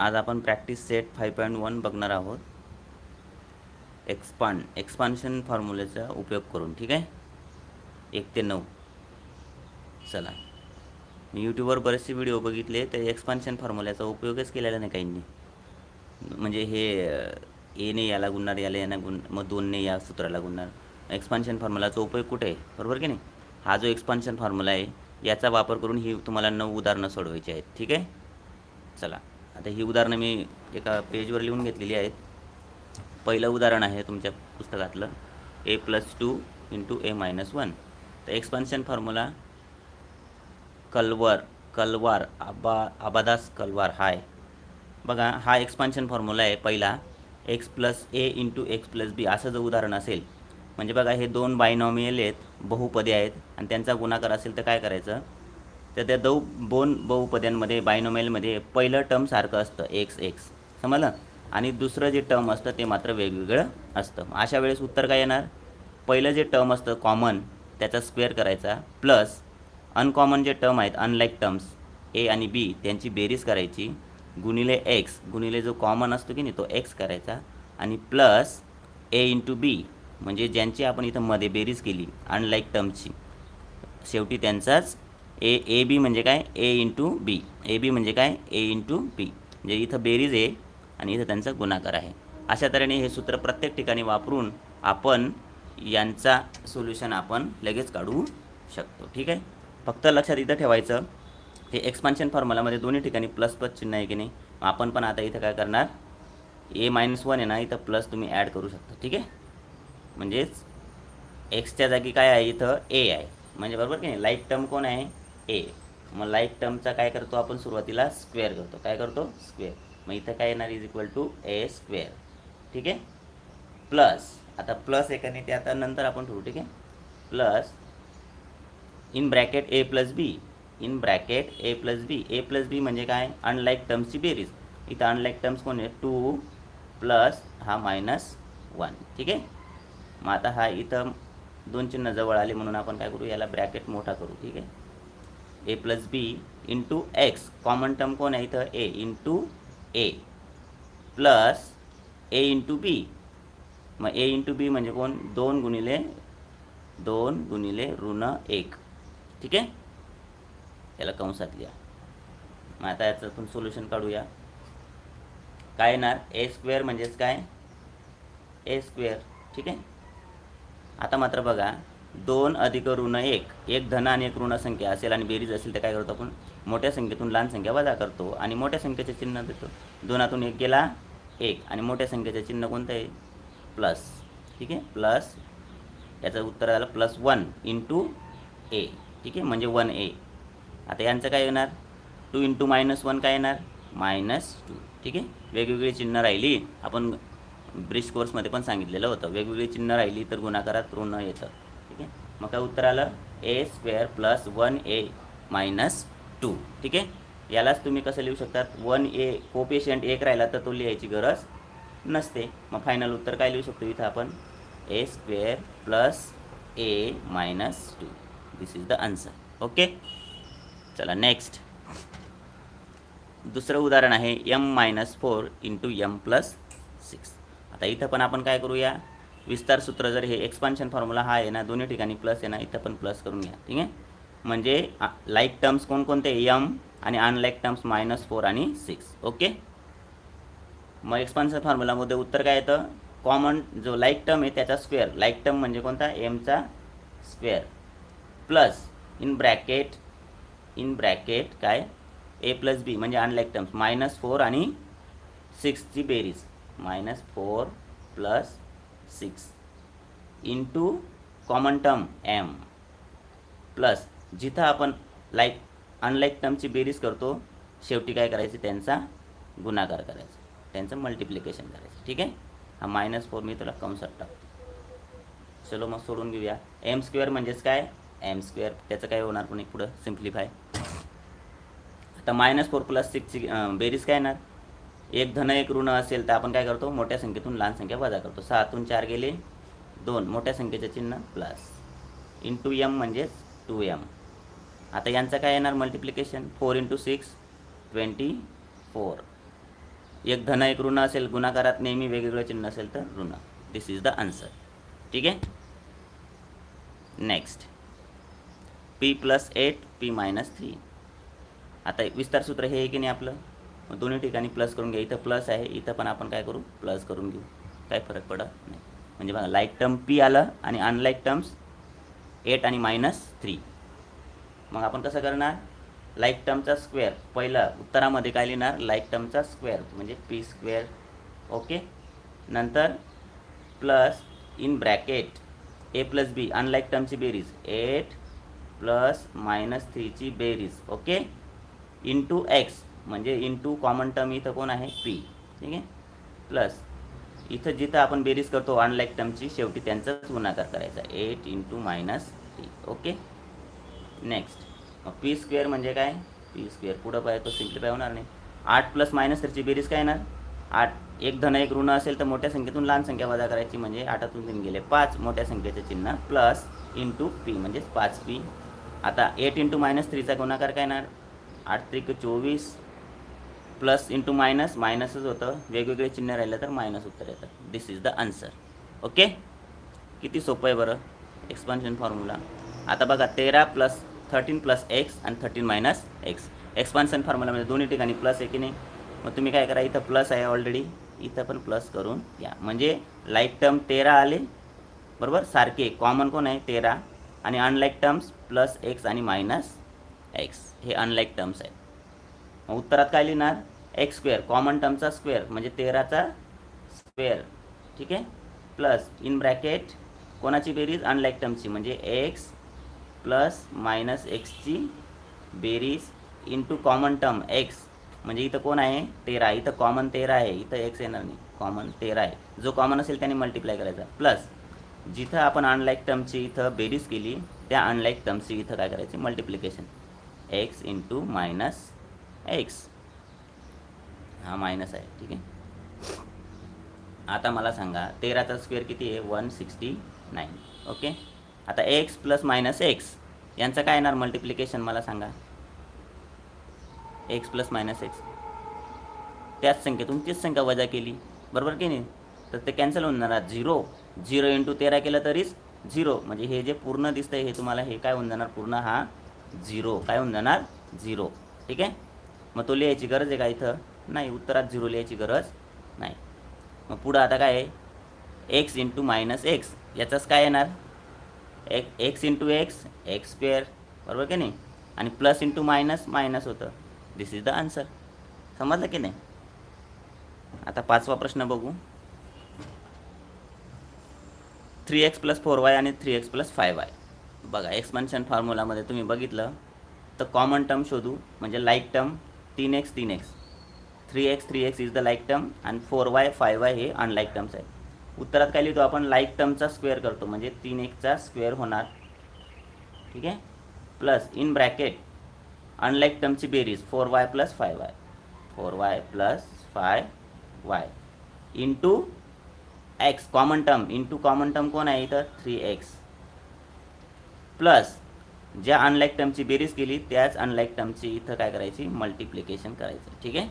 आज आपण practice set five point one बघणार आहोत. एक्सपांड एक्सपान्शन फॉर्म्युलेचा उपयोग करून ठीक आहे? एक ते नऊ. चला. मी यूट्यूबवर बरेचसे व्हिडिओ बघितले तर एक्सपान्शन फॉर्म्युल्याचा उपयोगच केलेला नाही काहींनी. म्हणजे हे एने याला गुणणार याला याला गुण मग दोनने या सूत्राला गुणणार. एक्सपान्शन फॉर्म्युलाचा उपयोग कुठे आहे? बरोबर की नाही? हा जो एक्सपान्शन फॉर्म्युला आहे याचा वापर करून ही तुम्हाला नऊ उदाहरणं सोडवायची आहेत ठीक आहे? चला. आता ही उदाहरणं मी एका पेजवर लिहून घेतलेली आहेत. पहिलं उदाहरण आहे तुमच्या पुस्तकातलं. A plus two into A minus one तर एक्सपान्शन फॉर्म्युला कलवर कलवार आबा आबादास कलवार हाय. बघा हा एक्सपान्शन फॉर्म्युला आहे पहिला. X plus A into X plus B असं जर उदाहरण असेल म्हणजे बघा हे दोन बायनॉमियल आहेत बहुपदे आहेत आणि त्यांचा गुणाकार असेल तर काय करायचं? तर त्या दौ दोन बहुपद्यांमध्ये बायनोमेलमध्ये पहिलं टर्म सारखं असतं एक्स एक्स समजलं? आणि दुसरं जे टर्म असतं ते मात्र वेगवेगळं असतं. अशा वेळेस उत्तर काय येणार? पहिलं जे टर्म असतं कॉमन त्याचा स्क्वेअर करायचा. प्लस अनकॉमन जे टर्म आहेत अनलाईक टर्म्स ए आणि बी त्यांची बेरीज करायची. गुणिले एक्स गुणिले जो कॉमन असतो की नाही तो एक्स करायचा. आणि प्लस ए इंटू बी म्हणजे ज्यांची आपण इथं मध्ये बेरीज केली अनलाईक टर्मची. शेवटी त्यांचाच ए ए बी म्हणजे काय? ए इंटू बी ए बी म्हणजे काय? ए इंटू बी म्हणजे इथं बेरीज आहे आणि इथं त्यांचा गुणाकार आहे. अशा तऱ्हेने हे सूत्र प्रत्येक ठिकाणी वापरून आपण यांचा सोल्युशन आपण लगेच काढू शकतो. ठीक आहे? फक्त लक्षात इथं ठेवायचं हे एक्सपान्शन फॉर्म्युलामध्ये दोन्ही ठिकाणी प्लस प्लस चिन्ह आहे की नाही? मग आपण पण आता इथं काय करणार? ए मायनस वन आहे ना इथं प्लस तुम्ही ॲड करू शकता. ठीक आहे? म्हणजेच एक्सच्या जागी काय आहे? इथं ए आहे. म्हणजे बरोबर की नाही? लाईक टर्म कोण आहे? ए मग लाईक टर्मचा काय करतो आपण? सुरुवातीला स्क्वेअर करतो. काय करतो? स्क्वेअर मग इथं काय येणार is equal to A square ठीक आहे? प्लस आता प्लस एकाने ते आता नंतर आपण ठेवू ठीक आहे? Plus in bracket A plus B in bracket A plus B A plus B म्हणजे काय? अनलाईक टर्म्सची बेरीज. इथं अनलाईक टर्म्स कोण आहे टू प्लस हा मायनस वन ठीक आहे? मग आता हा इथं दोन चिन्ह जवळ आले म्हणून आपण काय करू? याला ब्रॅकेट मोठा करू. ठीक आहे? A plus B into X common term कोण आहे इथं? A into A plus A into B मग ए इंटू बी म्हणजे कोण? दोन गुणिले दोन गुणिले ऋण एक. ठीक आहे? याला कंसात लिहा. मग आता याचं आपण सोल्युशन काढूया. काय येणार? ए स्क्वेअर म्हणजेच काय? ए स्क्वेअर ठीक आहे? आता मात्र बघा. दोन अधिक ऋण एक. एक धन आणि एक ऋण संख्या. असेल आणि बेरीज असेल तर काय करतो आपण? मोठ्या संख्येतून लहान संख्या वजा करतो. आणि मोठ्या संख्येचे चिन्ह देतो. दोनातून एक गेला एक. आणि मोठ्या संख्येचे चिन्ह कोणतं आहे? प्लस. ठीक आहे? प्लस. याचं उत्तर झालं प्लस वन इंटू ए. ठीक आहे? म्हणजे वन ए. आता यांचं काय येणार? टू इंटू मायनस वन काय येणार? Minus two. ठीक आहे? वेगवेगळी चिन्ह राहिली. आपण ब्रिज कोर्समध्ये पण सांगितलेलं होतं. वेगवेगळी चिन्ह राहिली तर गुणाकारात ऋण येतं. मग काय उत्तर आलं? A square plus one A minus two ठीक आहे? यालाच तुम्ही कसं लिहू शकतात? वन ए कोपेशंट एक राहिला तर तो लिहायची गरज नसते. मग फायनल उत्तर काय लिहू शकतो इथं आपण? A square plus A minus two this is the answer okay चला नेक्स्ट दुसरं उदाहरण आहे M minus four into M plus six आता इथं पण आपण काय करूया? विस्तार सूत्र जर हे एक्सपान्शन फॉर्म्युला हा आहे ना दोन्ही ठिकाणी प्लस आहे ना इथं पण प्लस करून घ्या ठीक आहे? म्हणजे लाईक टर्म्स कोणकोणते? यम आणि अनलाईक टर्म्स मायनस फोर आणि सिक्स ओके? मग एक्सपान्शन फॉर्म्युलामध्ये उत्तर काय येतं? कॉमन जो लाईक टर्म आहे त्याचा स्क्वेअर लाईक टर्म म्हणजे कोणता? एमचा square plus in bracket in bracket काय? ए प्लस बी म्हणजे अनलाईक टर्म्स मायनस फोर आणि सिक्सची बेरीज. Minus four plus six into common term M plus जिथं आपण लाईक अनलाईक टर्मची बेरीज करतो शेवटी काय करायचं? त्यांचा गुणाकार करायचा. त्यांचं मल्टिप्लिकेशन करायचं. ठीक आहे? हा मायनस फोर मी तुला कंसात टाकतो. चलो मग सोडून घेऊया. एम स्क्वेअर म्हणजेच काय? एम स्क्वेअर त्याचं काय होणार? पण एक पुढं सिम्प्लिफाय आता मायनस फोर प्लस सिक्सची बेरीज काय येणार? एक धन एक ऋण असेल तर आपण काय करतो? मोठ्या संख्येतून लहान संख्या वजा करतो. सहातून चार गेले दोन. मोठ्या संख्येचे चिन्ह प्लस इंटू यम म्हणजेच टू एम आता यांचं काय येणार? Multiplication four into six twenty four एक धन एक ऋण असेल गुणाकारात नेहमी वेगवेगळं चिन्ह असेल तर ऋण. दिस इज द आन्सर ठीक आहे? Next P plus eight P minus three आता विस्तार सूत्र हे आहे की नाही आपलं? मग दोन्ही ठिकाणी प्लस करून घ्या. इथं प्लस आहे इथं पण आपण काय करू? प्लस करून घेऊ. काय फरक पडत नाही. म्हणजे बघा लाईक टर्म पी आलं आणि अनलाईक टर्म्स एट आणि मायनस थ्री मग आपण कसं करणार? लाईक टर्मचा स्क्वेअर पहिलं उत्तरामध्ये काय लिहिणार? लाईक टर्मचा स्क्वेअर म्हणजे पी स्क्वेअर ओके नंतर plus in bracket A plus B unlike टर्मची बेरीज. एट प्लस मायनस थ्रीची बेरीज. ओके इंटू एक्स म्हणजे इंटू कॉमन टर्म इथं कोण आहे? पी ठीक आहे? प्लस इथं जिथं आपण बेरीज करतो अनलाईक टर्मची शेवटी त्यांचाच गुणाकार करायचा. Eight into minus three okay next मग पी स्क्वेअर म्हणजे काय? पी स्क्वेअर पुढं पाहिजे तो सिम्प्लिफाय होणार नाही. आठ प्लस मायनस थ्रीची बेरीज काय येणार? आठ. एक धन एक ऋण असेल तर मोठ्या संख्येतून लहान संख्या वजा करायची म्हणजे आठातून तीन गेले पाच. मोठ्या संख्येचे चिन्ह प्लस इंटू पी म्हणजेच पाच पी आता एट इंटू मायनस थ्रीचा गुणाकार काय येणार? आठ त्रिक चोवीस. प्लस इंटू मायनस मायनसच होतं. वेगवेगळे चिन्ह राहिलं तर मायनस उत्तर येतं. This is the answer okay किती सोपं आहे बरं? एक्सपान्शन फॉर्म्युला आता बघा तेरा प्लस थर्टीन प्लस एक्स आणि थर्टीन मायनस एक्स एक्सपान्शन फॉर्म्युलामध्ये दोन्ही ठिकाणी प्लस आहे की नाही? मग तुम्ही काय करा इथं प्लस आहे ऑलरेडी इथं पण प्लस करून या म्हणजे लाईक टर्म तेरा आले बरोबर? सारखे कॉमन कोण आहे? तेरा. आणि अनलाईक टर्म्स प्लस एक्स आणि मायनस एक्स हे अनलाईक टर्म्स आहेत. मग उत्तरात काय लिहिणार? एक्स स्क्वेअर कॉमन टर्मचा स्क्वेअर म्हणजे तेराचा स्क्वेअर ठीक आहे? प्लस इन ब्रॅकेट कोणाची बेरीज? अनलाईक टर्मची म्हणजे एक्स प्लस मायनस एक्सची बेरीज इंटू कॉमन टर्म एक्स. म्हणजे इथं कोण आहे? तेरा. इथं कॉमन तेरा आहे. इथं एक्स येणार नाही. कॉमन तेरा आहे. जो कॉमन असेल त्याने मल्टिप्लाय करायचा. प्लस जिथं आपण अनलाईक टर्मची इथं बेरीज केली त्या अनलाईक टर्मची इथं काय करायची? Multiplication X into minus X. हा मायनस आहे ठीक आहे? आता मला सांगा तेराचा स्क्वेअर किती आहे? वन सिक्स्टी नाईन ओके आता एक्स प्लस मायनस एक्स यांचं काय येणार? मल्टिप्लिकेशन मला सांगा. एक्स प्लस मायनस एक्स त्याच संख्येतून तीच संख्या वजा केली. बरोबर की नाही? तर ते कॅन्सल होऊन जाणार झिरो झिरो इंटू तेरा केलं तरीच झिरो म्हणजे हे जे पूर्ण दिसतंय हे तुम्हाला हे काय होऊन जाणार? पूर्ण हा झिरो काय होऊन जाणार? झिरो ठीक आहे? मग तो लिहायची गरज आहे का इथं? नाही उत्तरात झिरो लिहायची गरज नाही. मग पुढं आता काय आहे? एक्स इंटू मायनस एक्स याचाच काय येणार? एक X into X X square बरोबर की नाही? आणि प्लस इंटू मायनस मायनस होतं. दिस इज द आन्सर समजलं की नाही? आता पाचवा प्रश्न बघू. Three X plus four Y आणि three X plus five Y बघा एक्सपान्शन फॉर्म्युलामध्ये तुम्ही बघितलं. तर कॉमन टर्म शोधू म्हणजे लाईक टर्म तीन एक्स तीन X three X three X is the like term आणि फोर वाय फाय वाय हे अनलाईक टर्म्स आहेत. उत्तरात काय लिहितो आपण? लाईक टर्मचा स्क्वेअर करतो. म्हणजे तीन एकचा स्क्वेअर होणार. ठीक आहे? प्लस इन ब्रॅकेट अनलाईक टर्मची बेरीज four Y plus five Y four Y plus five Y into X common term into common term कोण आहे इथं? थ्री एक्स प्लस ज्या अनलाईक टर्मची बेरीज केली त्याच अनलाईक टर्मची इथं काय करायची? मल्टिप्लिकेशन करायचं. ठीक आहे?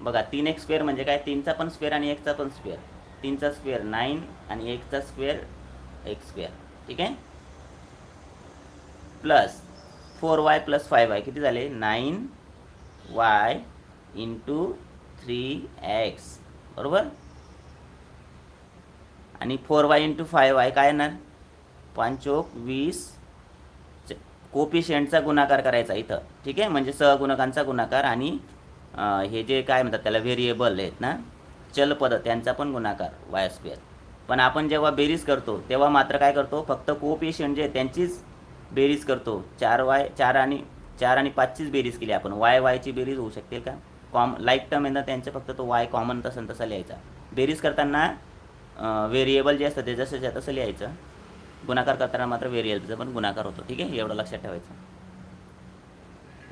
बघा तीन एक स्क्वेअर म्हणजे काय? तीनचा पण स्क्वेअर आणि एकचा पण स्क्वेअर तीनचा स्क्वेअर नाईन आणि एकचा स्क्वेअर एक स्क्वेअर ठीक आहे? Plus four Y plus five Y किती झाले? Nine Y into three X बरोबर? आणि four Y into five Y काय येणार? पांचोक वीस. कोपिशियंटचा गुणाकार करायचा इथं. ठीक आहे? म्हणजे सहगुणकांचा गुणाकार आणि हे जे काय म्हणतात त्याला व्हेरिएबल आहेत ना चलपद त्यांचा पण गुणाकार वाय पण आपण जेव्हा बेरीज करतो तेव्हा मात्र काय करतो फक्त कोपिशियंट जे त्यांचीच बेरीज करतो. चार वाय चार आणि चार आणि पाचचीच बेरीज केली आपण. वाय वायची बेरीज होऊ शकते का? कॉम लाईक टर्म आहे ना त्यांचं फक्त तो वाय कॉमन तसं तसा लिहायचा. बेरीज करताना व्हेरिएबल जे असतं ते जसं तसं लिहायचं. गुणाकार करताना मात्र व्हेरिएबलचा पण गुणाकार होतो. ठीक आहे? एवढं लक्षात ठेवायचं.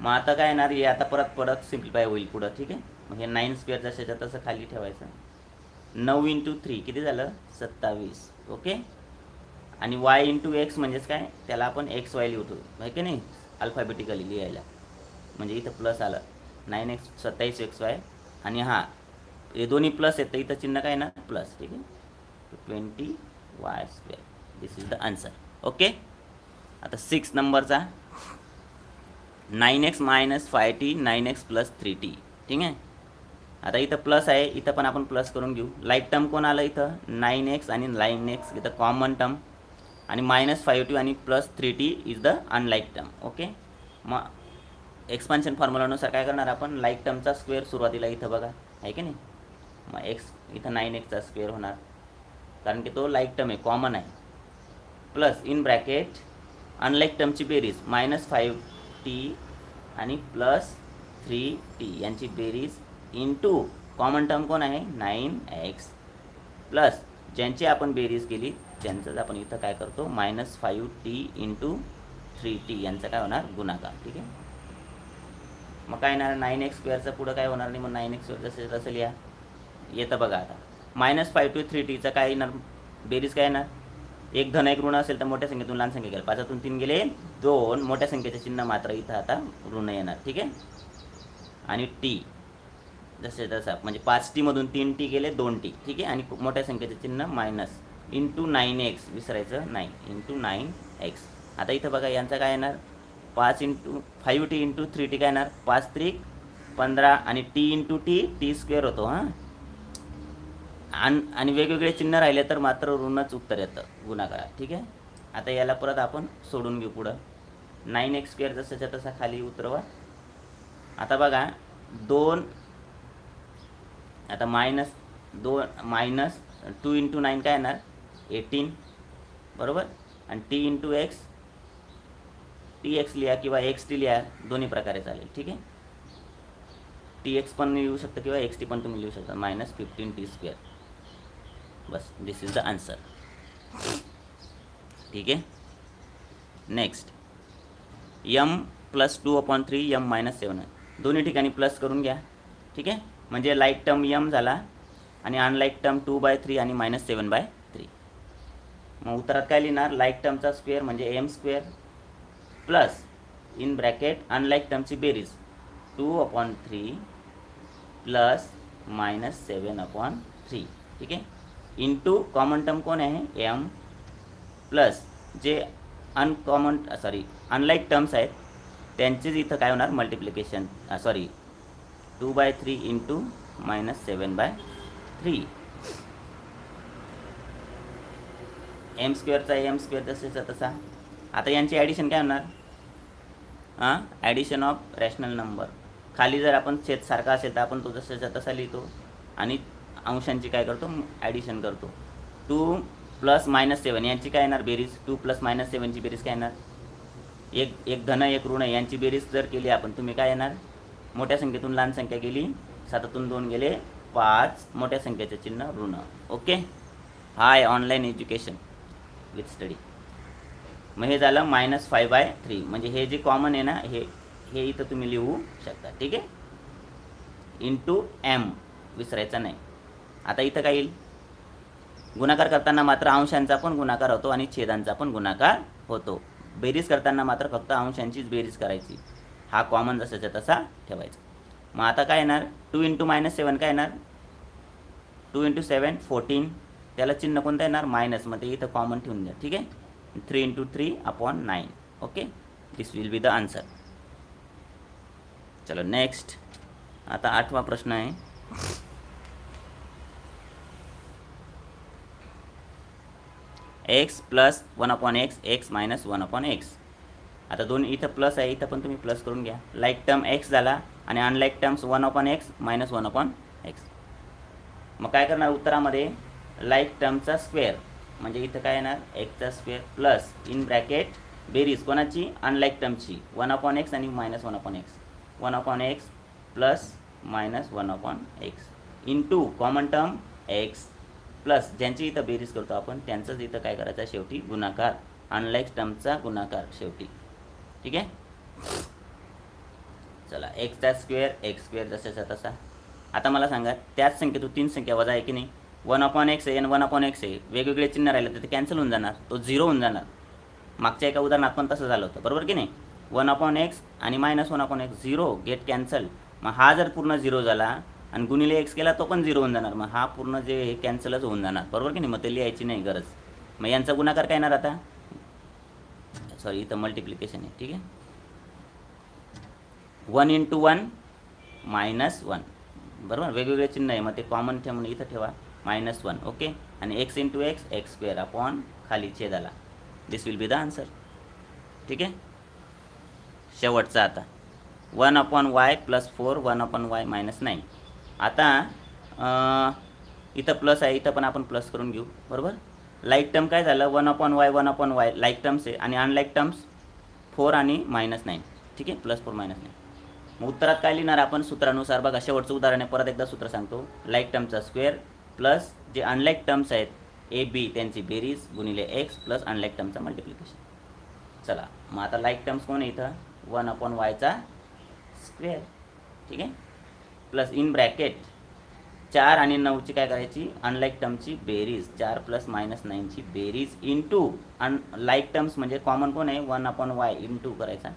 मग आता काय येणार हे आता परत परत सिम्प्लिफाय होईल पुढं ठीक आहे? मग हे नाईन स्क्वेअर जशाच्या तसं खाली ठेवायचं. नऊ इंटू थ्री किती झालं? सत्तावीस ओके आणि वाय इंटू एक्स म्हणजेच काय? त्याला आपण एक्स वाय लिहितो आहे की नाही? अल्फाबेटिकली लिहायला. म्हणजे इथं प्लस आलं. नाईन एक्स सत्तावीस एक्स वाय आणि हा हे दोन्ही प्लस आहेत तर इथं चिन्ह काय ना प्लस ठीक आहे? Twenty Y square this is the answer okay आता सिक्स नंबरचा nine X minus five T nine X plus three T. ठीक आहे? आता इथं प्लस आहे इथं पण आपण प्लस करून घेऊ. लाईक टर्म कोण आलं इथं? नाईन एक्स आणि नाईन एक्स इथं कॉमन टर्म. आणि मायनस फाईव्ह टी आणि plus three T is the unlike term. Okay? मग एक्सपान्शन फॉर्म्युलानुसार काय करणार आपण? लाईक टर्मचा स्क्वेअर सुरुवातीला इथं बघा. आहे की नाही? मग एक्स इथं नाईन एक्सचा स्क्वेअर होणार. कारण की तो लाईक टर्म आहे कॉमन आहे. प्लस इन ब्रॅकेट अनलाईक टर्मची बेरीज मायनस फाईव्ह टी आणि प्लस थ्री टी यांची बेरीज इंटू कॉमन टर्म कोण आहे? नाईन एक्स प्लस ज्यांची आपण बेरीज केली त्यांचंच आपण इथं काय करतो? Minus five T into three T यांचा काय होणार? गुणाकार. ठीक आहे? मग काय येणार? नाईन एक्स स्क्वेअरचं पुढं काय होणार नाही? मग नाईन एक्स स्क्वेअर जसं तसं लिहा. येतं बघा आता. मायनस फाईव्ह टू थ्री टीचं काय येणार? बेरीज काय येणार? एक धन एक ऋण असेल तर मोठ्या संख्येतून लहान संख्या गेलं. पाचातून तीन गेले दोन मोठ्या संख्येचे चिन्ह मात्र इथं आता ऋण येणार ठीक आहे? आणि टी जसे तसा म्हणजे पाच टीमधून तीन टी गेले दोन टी ठीक आहे? आणि मोठ्या संख्येचे चिन्ह मायनस इंटू नाईन एक्स विसरायचं नाही. इंटू नाईन एक्स आता इथं बघा यांचा काय येणार? पाच into five T into three T काय येणार? पाच त्रिक पंधरा आणि T into T T square होतो हां? आणि आणि वेगवेगळे चिन्ह राहिले तर मात्र ऋणच उत्तर येतं गुणाकारात ठीक आहे? आता याला परत आपण सोडून घेऊ पुढं. नाईन एक्स स्क्वेअर जसाच्या तसा खाली उतरवा. आता बघा दोन आता मायनस दोन मायनस टू इंटू नाईन काय येणार? एटीन बरोबर? आणि T into X T X लिहा किंवा एक्स टी लिहा दोन्ही प्रकारे चालेल. ठीक आहे? टी एक्स पण लिहू शकता किंवा एक्स टी पण तुम्ही लिहू शकता. मायनस फिफ्टीन टी स्क्वेअर बस दिस इज द आन्सर ठीक आहे? Next M plus two upon three M minus seven दोन्ही ठिकाणी प्लस करून घ्या. ठीक आहे? म्हणजे लाईक टर्म यम झाला आणि unlike term two by three आणि मायनस सेवन बाय थ्री मग उत्तरात काय लिहिणार? लाईक टर्मचा स्क्वेअर म्हणजे M square plus in bracket unlike टर्मची बेरीज. Two upon three plus minus seven upon three ठीक आहे? इंटू कॉमन टर्म कोण आहे एम प्लस जे अनकॉमन सॉरी अनलाईक टर्म्स आहेत त्यांचेच इथं काय होणार? Multiplication sorry two by three into minus seven by three M स्क्वेअरचा M square तसेचा तसा. आता यांची ॲडिशन काय होणार? हां ॲडिशन ऑफ रॅशनल नंबर खाली जर आपण छेद सारखा असेल तर आपण तो जसाचा तसा लिहितो आणि अंशांची काय करतो? ॲडिशन करतो. टू प्लस मायनस सेवन यांची काय येणार? बेरीज. टू प्लस मायनस सेवनची बेरीज काय येणार? एक एक धन एक ऋण यांची बेरीज जर केली आपण तुम्ही काय येणार? मोठ्या संख्येतून लहान संख्या गेली सातातून दोन गेले. पाच मोठ्या संख्येचे चिन्ह ऋण. Okay hi online education with study मग हे झालं मायनस फाय बाय थ्री म्हणजे हे जे कॉमन आहे ना हे हे इथं तुम्ही लिहू शकता. ठीक आहे? इंटू एम विसरायचं नाही. आता इथं काय येईल? गुणाकार करताना मात्र अंशांचा पण गुणाकार होतो आणि छेदांचा पण गुणाकार होतो. बेरीज करताना मात्र फक्त अंशांचीच बेरीज करायची. हा कॉमन जसाच्या तसा ठेवायचा. मग आता काय येणार? टू इंटू मायनस सेवन काय येणार? टू इंटू सेवन फोर्टीन त्याला चिन्ह कोणतं येणार? मायनस मग ते इथं कॉमन ठेवून द्या. ठीक आहे? Three into three upon nine okay this will be the answer चलो नेक्स्ट आता आठवा प्रश्न आहे. X plus one upon X X minus one upon X. आता दोन इथं प्लस आहे इथं पण तुम्ही प्लस करून घ्या. लाईक टर्म एक्स झाला आणि unlike terms one upon X minus one upon X. मग काय करणार उत्तरामध्ये? लाईक टर्मचा स्क्वेअर म्हणजे इथं काय येणार? एक्सचा स्क्वेअर प्लस इन ब्रॅकेट बेरीज कोणाची? अनलाईक टर्मची वन अपॉन एक्स आणि minus one upon X. One upon X plus minus one upon X. Into common term X plus ज्यांची इथं बेरीज करतो आपण त्यांचंच इथं काय करायचं शेवटी गुणाकार. अनलाईक टर्मचा गुणाकार शेवटी. ठीक आहे? चला एक्सचा स्क्वेअर एक्स स्क्वेअर जसाचा तसा. आता मला सांगा त्याच संख्येतून तीन संख्या वजा आहे की नाही? वन अपॉन एक्स आहे आणि वन अपॉन एक्स आहे वेगवेगळे चिन्ह राहिले तर ते कॅन्सल होऊन जाणार. तो झिरो होऊन जाणार. मागच्या एका उदाहरणात पण तसं झालं होतं. बरोबर की नाही? वन अपॉन एक्स आणि minus one upon X zero get cancel मग हा जर पूर्ण झिरो झाला आणि गुणिले एक्स केला तो पण झिरो होऊन जाणार. मग हा पूर्ण जे हे कॅन्सलच होऊन जाणार. बरोबर की नाही? मग ते लिहायची नाही गरज. मग यांचा गुणाकार काय येणार आता? सॉरी इथं मल्टिप्लिकेशन आहे. ठीक आहे? One into one minus one बरोबर? वेगवेगळे चिन्ह आहे. मग ते कॉमन ठेवून इथं ठेवा. मायनस वन ओके आणि X into X X square upon खाली छेदाला. This will be the answer ठीक आहे? शेवटचा आता. One upon Y plus four one upon Y minus nine आता इथं प्लस आहे इथं पण आपण प्लस करून घेऊ. बरोबर? लाईक टर्म काय झालं? One upon Y one upon Y like terms आहे. आणि अनलाईक टर्म्स फोर आणि मायनस नाईन ठीक आहे? प्लस फोर मायनस नाईन मग उत्तरात काय लिहिणार आपण? सूत्रानुसार बघा. शेवटचं उदाहरण आहे. परत एकदा सूत्र सांगतो. लाईक टर्मचा स्क्वेअर प्लस जे अनलाईक टर्म्स आहेत ए बी त्यांची बेरीज गुणिले एक्स प्लस अनलाईक टर्मचा मल्टिप्लिकेशन चला. मग आता लाईक टर्म्स कोण आहे इथं? वन अपॉन वायचा स्क्वेअर ठीक आहे? प्लस इन ब्रॅकेट चार आणि नऊची काय करायची? अनलाईक टर्मची बेरीज चार प्लस मायनस नाईनची बेरीज in to unlike terms म्हणजे कॉमन कोण आहे? One upon Y in to करायचा.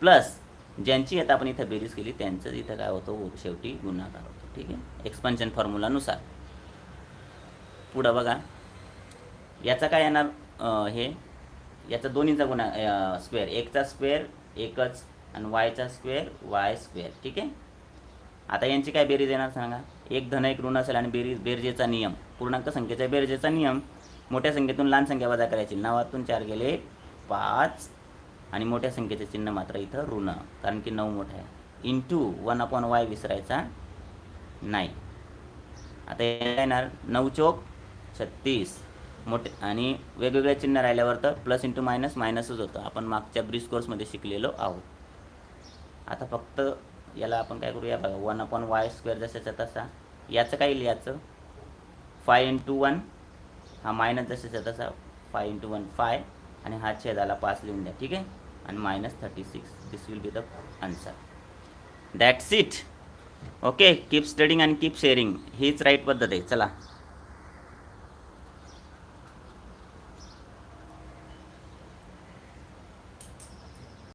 प्लस ज्यांची आता आपण इथं बेरीज केली त्यांचं इथं काय होतं? शेवटी गुन्हागार होतो. ठीक आहे? एक्सपान्शन फॉर्म्युलानुसार पुढं बघा. याचा काय येणार? हे. याचा दोन्हीचा गुणा स्क्वेअर एकचा स्क्वेअर एकच आणि वायचा स्क्वेअर वाय स्क्वेअर ठीक आहे? आता यांची काय बेरीज येणार सांगा? एक धन एक ऋण असेल आणि बेरीज बेरजेचा नियम पूर्णांक संख्येच्या बेरजेचा नियम मोठ्या संख्येतून लहान संख्या वजा करायची. नवातून चार गेले पाच आणि मोठ्या संख्येचे चिन्ह मात्र इथं ऋण कारण की नऊ मोठा आहे. In to one upon Y विसरायचा नाही. आता हे येणार? नऊ चोक छत्तीस. मोठे आणि वेगवेगळे चिन्ह राहिल्यावर तर प्लस इंटू मायनस मायनसच होतं. आपण मागच्या ब्रिज कोर्समध्ये शिकलेलो आहोत. आता फक्त याला आपण काय करूया बघा वन अपॉन वाय स्क्वेअर जशाचा तसा याचं काय येईल याचं? फाय इंटू वन हा मायनस जशाचा तसा फाय इंटू वन फाय आणि हा छेदाला पाच लिहून द्या ठीक आहे? आणि minus thirty six this will be the answer that's it okay keep studying and keep sharing हीच राईट पद्धत आहे चला.